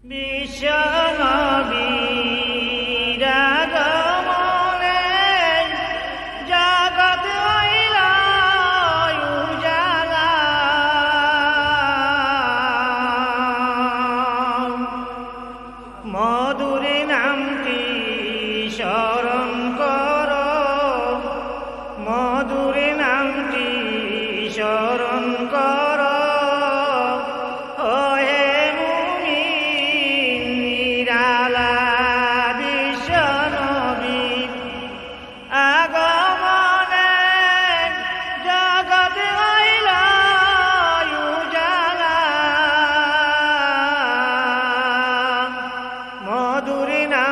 你想啊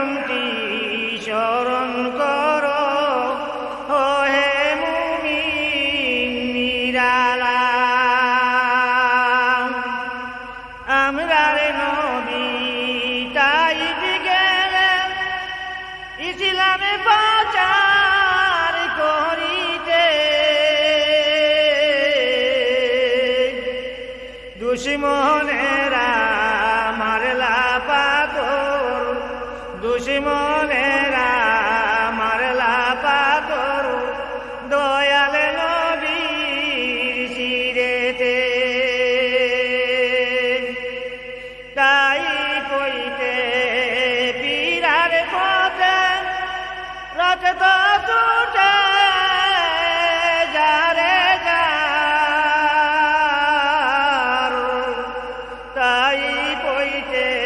নামটি স্মরণ কর। হে মুমিন নিরালা। নবী তাই গেলে ইসলামে প্রচার করিতে। দুশ্মনেরা দুশ্মনেরা মারলা পাথর, দয়াল নবীর শিরেতে। তাই কইতে পীরার পথে রক্ত তুটে যারে যার। তাই কইতে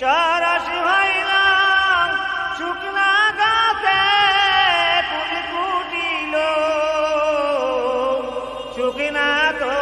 চরসি হইলাম শুকনা গাছে ফুল ফুটিল। শুকনা তোলে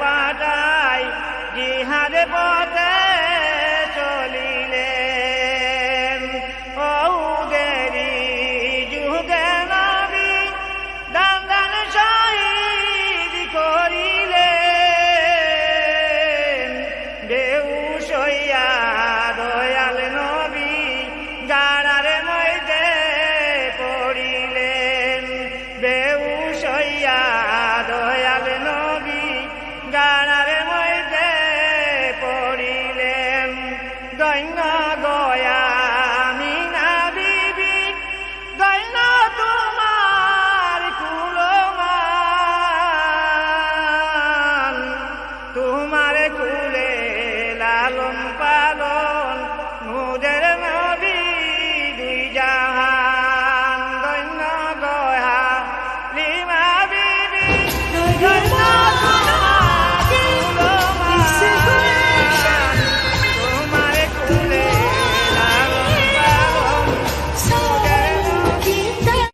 পাঠাই জিহাদে পথে أن